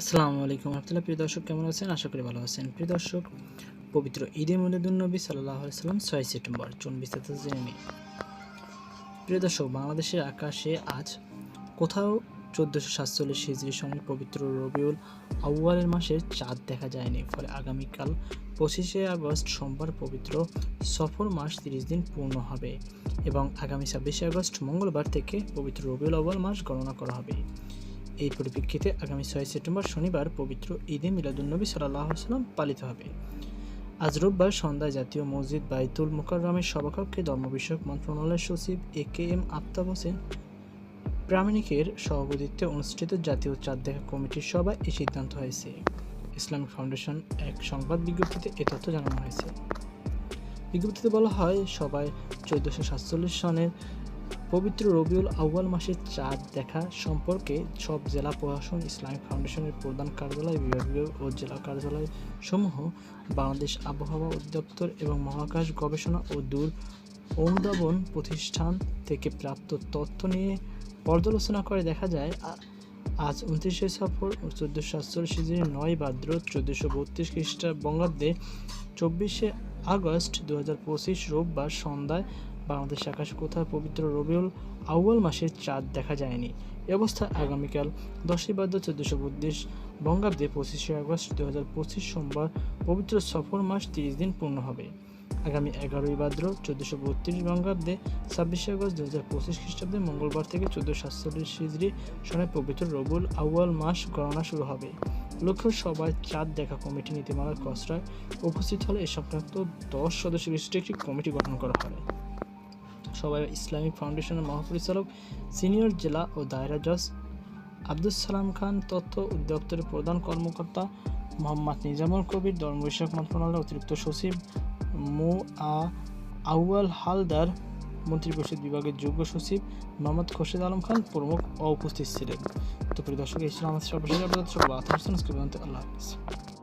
আসসালামু আলাইকুম রহমতুল্লাহ। প্রিয় দর্শক, কেমন আছেন? আশা করি ভালো আছেন। প্রিয় দর্শক, পবিত্র ঈদে মুলিদুল নবী সাল্লাহ সাল্লাম ছয় সেপ্টেম্বর, চুন বিস্তারিত জেনে নিই। প্রিয় দর্শক, বাংলাদেশের আকাশে আজ কোথাও চোদ্দোশো সাতচল্লিশ হিজড়ির সঙ্গে পবিত্র রবিউল আউয়ালের মাসের চাঁদ দেখা যায়নি। ফলে আগামীকাল পঁচিশে আগস্ট সোমবার পবিত্র সফর মাস তিরিশ দিন পূর্ণ হবে এবং আগামী ছাব্বিশে আগস্ট মঙ্গলবার থেকে পবিত্র রবিউল আউয়াল মাস গণনা করা হবে। এই পরিপ্রেক্ষিতে আগামী ছয় সেপ্টেম্বর শনিবার পবিত্র ঈদে মিলাদুন্নবী সাল্লাহ সাল্লাম পালিত হবে। আজ রোববার সন্ধ্যায় জাতীয় মসজিদ বাইতুল মোকাররমের সভাকক্ষে ধর্ম বিষয়ক মন্ত্রণালয়ের সচিব A K M Aftab Hossain প্রামাণিকের সভাপতিত্বে অনুষ্ঠিত জাতীয় চাঁদ দেখা কমিটির সভায় এই সিদ্ধান্ত হয়েছে। ইসলামিক ফাউন্ডেশন এক সংবাদ বিজ্ঞপ্তিতে এ তথ্য জানানো হয়েছে। বিজ্ঞপ্তিতে বলা হয় সবাই চোদ্দোশো সাতচল্লিশ সনের পবিত্র রবিউল আউয়াল মাসের চাঁদ দেখা সম্পর্কে সব জেলা প্রশাসন ইসলামিক ফাউন্ডেশনের প্রধান কার্যালয়, বিভাগীয় ও জেলা কার্যালয় সমূহ বাংলাদেশ আবহাওয়া অধিদপ্তর এবং মহাকাশ গবেষণা ও দূর অনুধাবন প্রতিষ্ঠান থেকে প্রাপ্ত তথ্য নিয়ে পর্যালোচনা করে দেখা যায় আজ উনত্রিশে সফর চোদ্দোশো সাতচল্লিশ হিজড়ি নয় ভাদ্র চোদ্দোশো বত্রিশ খ্রিস্টা বঙ্গাব্দে চব্বিশে আগস্ট দু হাজার পঁচিশ রোববার সন্ধ্যায় বাংলাদেশ আকাশ কোথায় পবিত্র রবিউল আউয়াল মাসের চাঁদ দেখা যায়নি? এ অবস্থায় আগামীকাল দশই ভাদ্র চোদ্দশো বত্রিশ, বঙ্গাব্দে পঁচিশে আগস্ট দু হাজার পঁচিশ সোমবার পবিত্র সফর মাস তিরিশ দিন পূর্ণ হবে। আগামী এগারোই ভাদ্র চোদ্দোশো বত্রিশ, বঙ্গাব্দে ছাব্বিশে আগস্ট দু হাজার পঁচিশ খ্রিস্টাব্দে মঙ্গলবার থেকে চোদ্দোশো সাতচল্লিশ হিজড়ি সনে পবিত্র রবুল আউয়াল মাস গণনা শুরু হবে। লক্ষ্য সবাই চাঁদ দেখা কমিটি নীতিমালার খসড়ায় উপস্থিত হলে এ সংক্রান্ত দশ সদস্য বিশিষ্ট একটি কমিটি গঠন করা হয় সবাই ইসলামিক ফাউন্ডেশনের মহাপরিচালক সিনিয়র জেলা ও দায়রা জজ আব্দুল সালাম খান, তথ্য অধিদপ্তরের প্রধান কর্মকর্তা মোহাম্মদ নিজামুল কবির, ধর্ম মন্ত্রণালয়ের অতিরিক্ত সচিব মো আ আউয়াল হালদার, মন্ত্রিপরিষদ বিভাগের যোগ্য সচিব মোহাম্মদ খোরশেদ আলম খান প্রমুখ উপস্থিত ছিলেন। তো প্রিয় দর্শক, এই ছিল আমাদের সর্বশেষ আল্লাহ হাফিজ।